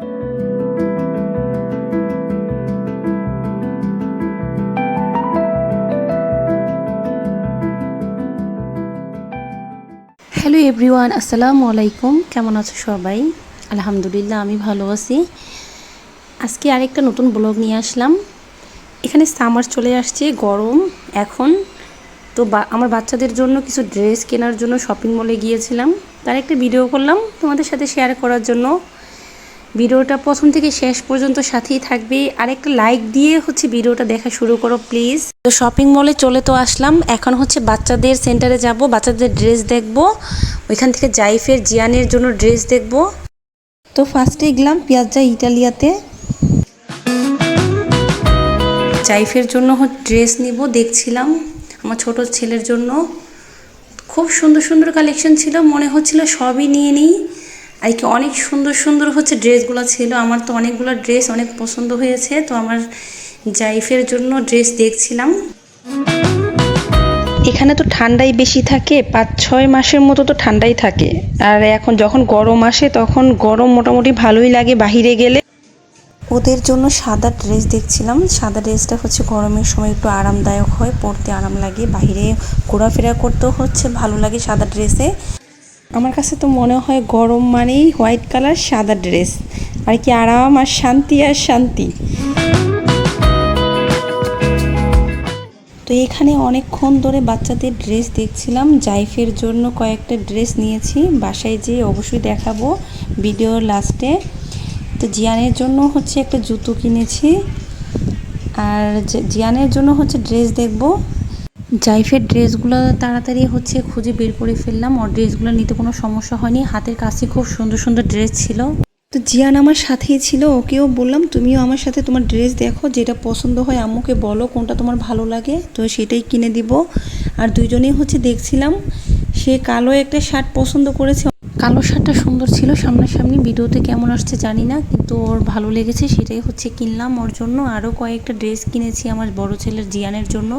Hello everyone আসসালামু আলাইকুম কেমন আছো সবাই? আলহামদুলিল্লাহ, আমি ভালো আছি। আজকে আরেকটা নতুন ব্লগ নিয়ে আসলাম। এখানে সামার চলে আসছে, গরম এখন। তো আমার বাচ্চাদের জন্য কিছু ড্রেস কেনার জন্য শপিং মলে গিয়েছিলাম। তার একটা ভিডিও করলাম তোমাদের সাথে শেয়ার করার জন্য। ভিডিওটা প্রথম থেকে শেষ পর্যন্ত সাথেই থাকবে। আর একটা লাইক দিয়ে হচ্ছে ভিডিওটা দেখা শুরু করো প্লিজ তো শপিং মলে চলে তো আসলাম। এখন হচ্ছে বাচ্চাদের সেন্টারে যাব, বাচ্চাদের ড্রেস দেখব। ওইখান থেকে জাইফের, জিয়ানের জন্য ড্রেস দেখব। তো ফার্স্টে গেলাম পিয়াজা ইটালিয়াতে জাইফের জন্য ড্রেস নিব, দেখছিলাম আমার ছোট ছেলের জন্য। খুব সুন্দর সুন্দর কালেকশন ছিল, মনে হচ্ছিল সবই নিয়ে নিই। আর কি অনেক সুন্দর সুন্দর হচ্ছে ড্রেসগুলো ছিল। আমার তো অনেকগুলো ড্রেস অনেক পছন্দ হয়েছে তো আমার জাইফের জন্য ড্রেস দেখছিলাম। এখানে তো ঠান্ডাই বেশি থাকে পাঁচ ছয় মাসের মতো তো ঠান্ডাই থাকে। আর এখন যখন গরম আসে তখন গরম মোটামুটি ভালোই লাগে বাহিরে গেলে। ওদের জন্য সাদা ড্রেস দেখছিলাম। সাদা ড্রেসটা হচ্ছে গরমের সময় একটু আরামদায়ক হয় পরতে আরাম লাগে। বাহিরে ঘোরাফেরা করতেও হচ্ছে ভালো লাগে সাদা ড্রেসে। আমার কাছে তো মনে হয় গরম মানেই হোয়াইট কালার, সাদা ড্রেস। আর কি আরাম আর শান্তি আর শান্তি। তো এখানে অনেকক্ষণ ধরে বাচ্চাদের ড্রেস দেখছিলাম। জাইফের জন্য কয়েকটা ড্রেস নিয়েছি। বাসায় যেয়ে অবশ্যই দেখাবো ভিডিওর লাস্টে। তো জিয়ানের জন্য হচ্ছে একটা জুতো কিনেছি। আর জিয়ানের জন্য হচ্ছে ড্রেস দেখব। জাইফের ড্রেসগুলো তাড়াতাড়ি হচ্ছে খুঁজে বের করে ফেললাম। ওর ড্রেসগুলো নিতে কোনো সমস্যা হয়নি। হাতের কাছে খুব সুন্দর সুন্দর ড্রেস ছিল। তো জিয়ান আমার সাথেই ছিল ওকেও বললাম তুমিও আমার সাথে তোমার ড্রেস দেখো যেটা পছন্দ হয় আম্মুকে বলো কোনটা তোমার ভালো লাগে। তো সেটাই কিনে দিব। আর দুইজনেই হচ্ছে দেখছিলাম সে কালো একটা শার্ট পছন্দ করেছে। কালো শার্টটা সুন্দর ছিল সামনাসামনি ভিডিওতে কেমন আসছে জানি না কিন্তু ওর ভালো লেগেছে সেটাই হচ্ছে কিনলাম ওর জন্য। আরও কয়েকটা ড্রেস কিনেছি আমার বড় ছেলের জিয়ানের জন্য।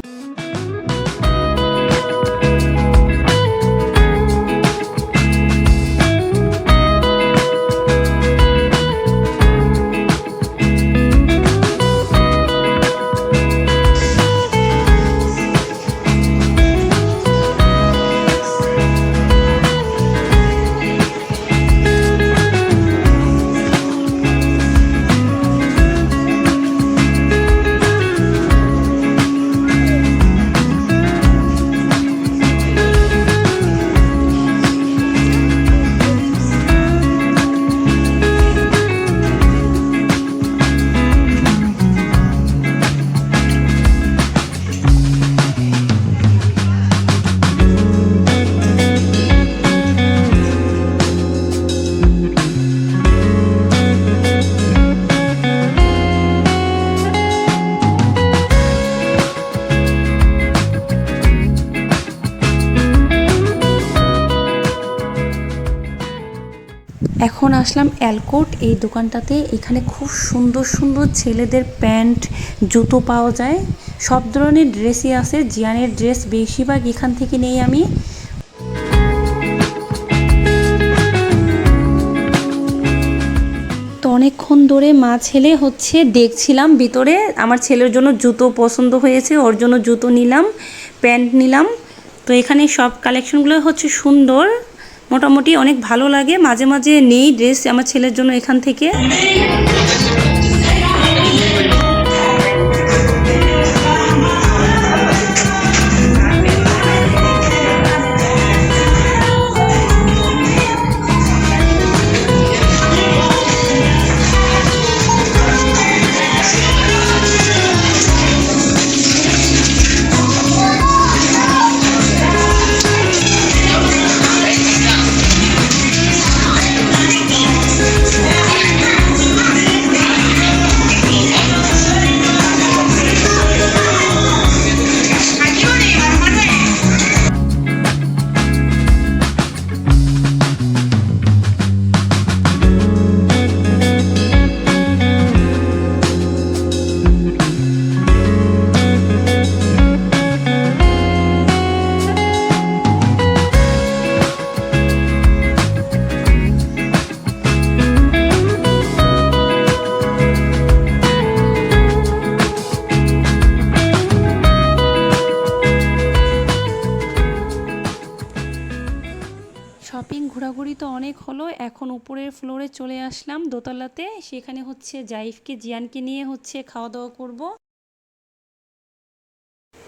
এখন আসলাম অ্যালকোট এই দোকানটাতে এখানে খুব সুন্দর সুন্দর ছেলেদের প্যান্ট, জুতো পাওয়া যায়। সব ধরনের ড্রেসই আছে। জিয়ানের ড্রেস বেশিরভাগ এখান থেকে নেই আমি। অনেকক্ষণ ধরে মা ছেলে হচ্ছে, দেখছিলাম ভিতরে। আমার ছেলের জন্য জুতো পছন্দ হয়েছে, ওর জন্য জুতো নিলাম, প্যান্ট নিলাম। তো এখানে সব কালেকশনগুলো হচ্ছে সুন্দর। মোটামুটি অনেক ভালো লাগে। মাঝে মাঝে নেই ড্রেস আমার ছেলের জন্য এখান থেকে। ঘোরাঘুরি তো অনেক হলো, এখন উপরের ফ্লোরে চলে আসলাম দোতলাতে। সেখানে হচ্ছে জাইফকে, জিয়ানকে নিয়ে হচ্ছে খাওয়া দাওয়া করব।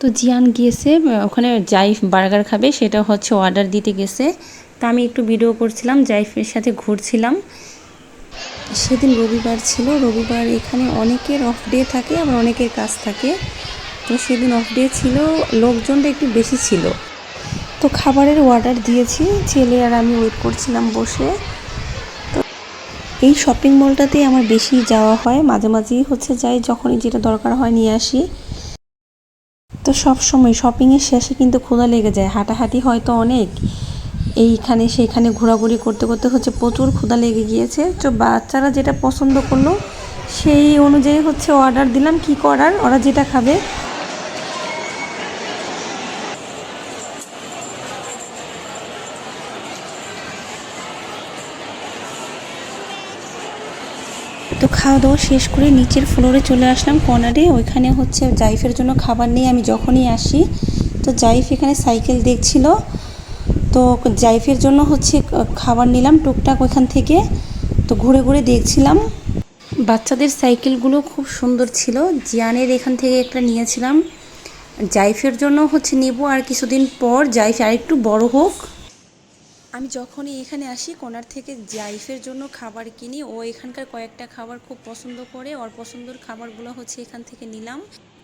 তো জিয়ান গিয়েছে ওখানে জাইফ বার্গার খাবে, সেটা হচ্ছে অর্ডার দিতে গেছে। তা আমি একটু ভিডিও করছিলাম, জাইফের সাথে ঘুরছিলাম। সেদিন রবিবার ছিল, রবিবার এখানে অনেকের অফ ডে থাকে, আবার অনেকের কাজ থাকে। তো সেদিন অফ ডে ছিল, লোকজনটা একটু বেশি ছিল। তো খাবারের অর্ডার দিয়েছি। ছেলে আর আমি ওয়েট করছিলাম বসে। তো এই শপিং মলটাতে আমার বেশি যাওয়া হয়। মাঝে মাঝেই হচ্ছে যাই, যখনই যেটা দরকার হয় নিয়ে আসি। তো সব সময় শপিংয়ের শেষে কিন্তু ক্ষুধা লেগে যায়। হাঁটাহাঁটি হয়তো অনেক। এইখানে সেইখানে ঘোরাঘুরি করতে করতে হচ্ছে প্রচুর ক্ষুধা লেগে গিয়েছে। তো বাচ্চারা যেটা পছন্দ করল, সেই অনুযায়ী হচ্ছে অর্ডার দিলাম। কি করার? ওরা যেটা খাবে তো খাওয়া দাওয়া শেষ করে নিচের ফ্লোরে চলে আসলাম। কর্নারে ওইখানে হচ্ছে জাইফের জন্য খাবার নিয়ে আমি যখনই আসি। তো জাইফ এখানে সাইকেল দেখছিল। তো জাইফের জন্য হচ্ছে খাবার নিলাম টুকটাক ওইখান থেকে। তো ঘুরে ঘুরে দেখছিলাম। বাচ্চাদের সাইকেলগুলো খুব সুন্দর ছিল। জিয়ানের এখান থেকে একটা নিয়েছিলাম। জাইফের জন্য হচ্ছে নিব আর কিছুদিন পর, জাইফ আরেকটু বড় হোক। আমি যখনই এখানে আসি, কোনার থেকে জাইফের জন্য খাবার কিনি। ও এখানকার কয়েকটা খাবার খুব পছন্দ করে। ওর পছন্দের খাবারগুলো হচ্ছে এখান থেকে নিলাম।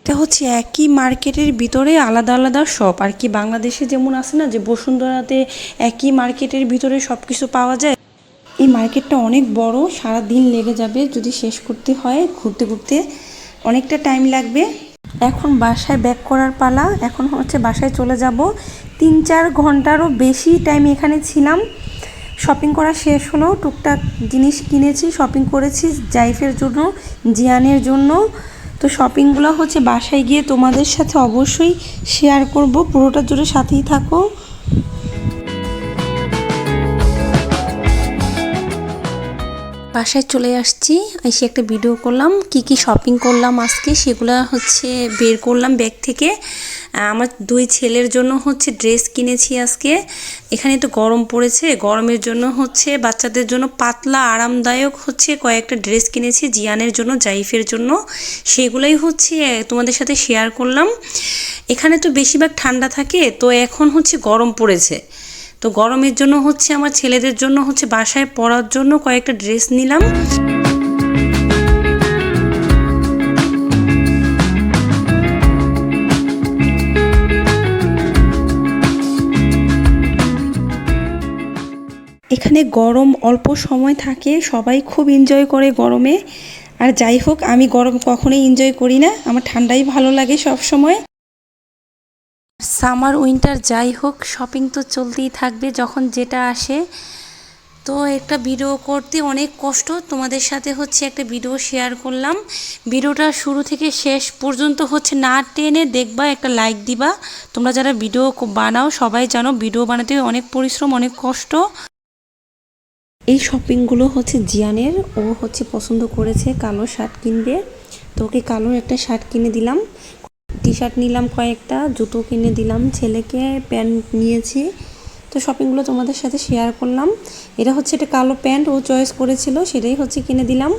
এটা হচ্ছে একই মার্কেটের ভিতরে আলাদা আলাদা শপ আর কি বাংলাদেশে যেমন আছে না, যে বসুন্ধরাতে একই মার্কেটের ভিতরে সব কিছু পাওয়া যায়। এই মার্কেটটা অনেক বড় সারা দিন লেগে যাবে যদি শেষ করতে হয়। ঘুরতে ঘুরতে অনেকটা টাইম লাগবে। এখন বাসায় ব্যাক করার পালা। এখন হচ্ছে বাসায় চলে যাব। তিন চার ঘন্টারও বেশি টাইম এখানে ছিলাম। শপিং করা শেষ হলো টুকটাক জিনিস কিনেছি শপিং করেছি জাইফের জন্য, জিয়ানের জন্য। তো শপিংগুলো হচ্ছে বাসায় গিয়ে তোমাদের সাথে অবশ্যই শেয়ার করব। পুরোটা জুড়ে সাথেই থাকো। বাসায় চলে আসছি, এসে একটা ভিডিও করলাম, কি কি শপিং করলাম আজকে সেগুলো হচ্ছে বের করলাম ব্যাগ থেকে। আমার দুই ছেলের জন্য হচ্ছে ড্রেস কিনেছি আজকে। এখানে তো গরম পড়েছে, গরমের জন্য হচ্ছে বাচ্চাদের জন্য পাতলা, আরামদায়ক হচ্ছে কয়েকটা ড্রেস কিনেছি জিয়ানের জন্য, জাইফের জন্য। সেগুলোই হচ্ছে তোমাদের সাথে শেয়ার করলাম। এখানে তো বেশিরভাগ ঠান্ডা থাকে, তো এখন হচ্ছে গরম পড়েছে। তো গরমের জন্য হচ্ছে আমার ছেলেদের জন্য হচ্ছে বাসায় পরার জন্য কয়েকটা ড্রেস নিলাম। এখানে গরম অল্প সময় থাকে, সবাই খুব এনজয় করে গরমে। আর যাই হোক, আমি গরম কখনোই এনজয় করি না, আমার ঠান্ডাই ভালো লাগে সব সময় সামার উইন্টার যাই হোক শপিং তো চলতেই থাকবে যখন যেটা আসে। তো একটা ভিডিও করতে অনেক কষ্ট, তোমাদের সাথে হচ্ছে একটা ভিডিও শেয়ার করলাম। ভিডিওটা শুরু থেকে শেষ পর্যন্ত হচ্ছে না টেনে দেখবা, একটা লাইক দিবা। তোমরা যারা ভিডিও বানাও, সবাই জানো ভিডিও বানাতে অনেক পরিশ্রম, অনেক কষ্ট। এই শপিংগুলো হচ্ছে জিয়ানের। ও হচ্ছে পছন্দ করেছে কালো শার্ট কিনবে তো ওকে কালো একটা শার্ট কিনে দিলাম। টি শার্ট নিলাম কয়েকটা, জুতো কিনে দিলাম, ছেলেকে প্যান্ট নিয়েছি। তো শপিংগুলো তোমাদের সাথে শেয়ার করলাম। এটা হচ্ছে একটা কালো প্যান্ট, ও চয়েস করেছিল, সেটাই হচ্ছে কিনে দিলাম।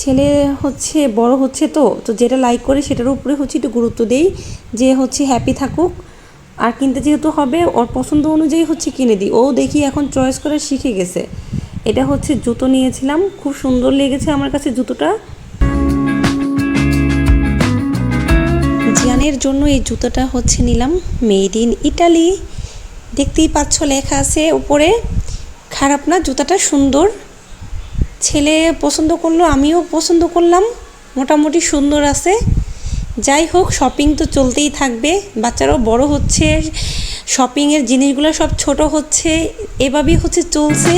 ছেলে হচ্ছে, বড় হচ্ছে তো তো যেটা লাইক করে সেটার উপরে হচ্ছে একটু গুরুত্ব দেই, যে হচ্ছে হ্যাপি থাকুক। আর কিনতে যেহেতু হবে, ওর পছন্দ অনুযায়ী হচ্ছে কিনে দিই। ও দেখি এখন চয়েস করে শিখে গেছে। এটা হচ্ছে জুতো নিয়েছিলাম। খুব সুন্দর লেগেছে আমার কাছে জুতোটা। জিয়ানের জন্য এই জুতোটা হচ্ছে নিলাম মেড ইন ইটালি। দেখতেই পাচ্ছ লেখা আছে উপরে, খারাপ না, জুতাটা সুন্দর। ছেলে পছন্দ করল, আমিও পছন্দ করলাম। মোটামুটি সুন্দর আছে। যাই হোক শপিং তো চলতেই থাকবে। বাচ্চারাও বড় হচ্ছে শপিংয়ের জিনিসগুলো সব ছোট হচ্ছে। এভাবেই হচ্ছে চলছে।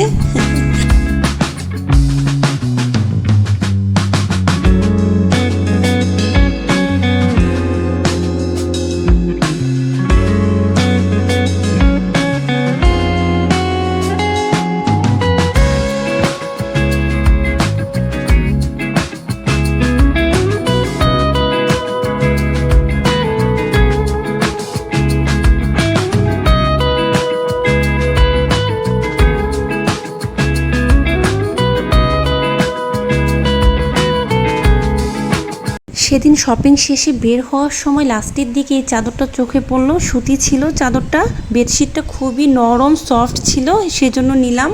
সেদিন শপিং শেষে বের হওয়ার সময় লাস্টের দিকে এই চাদরটা চোখে পড়ল। সুতি ছিল চাদরটা বেডশিটটা খুবই নরম সফট ছিল, সেজন্য নিলাম।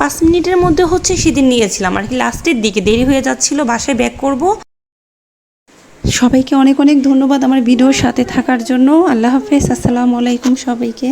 পাঁচ মিনিটের মধ্যে হচ্ছে সেদিন নিয়েছিলাম। আর কি লাস্টের দিকে দেরি হয়ে যাচ্ছিল, বাসায় ব্যাক করব। সবাইকে অনেক অনেক ধন্যবাদ আমার ভিডিওর সাথে থাকার জন্য। আল্লাহ হাফেজ, আসসালামু আলাইকুম সবাইকে।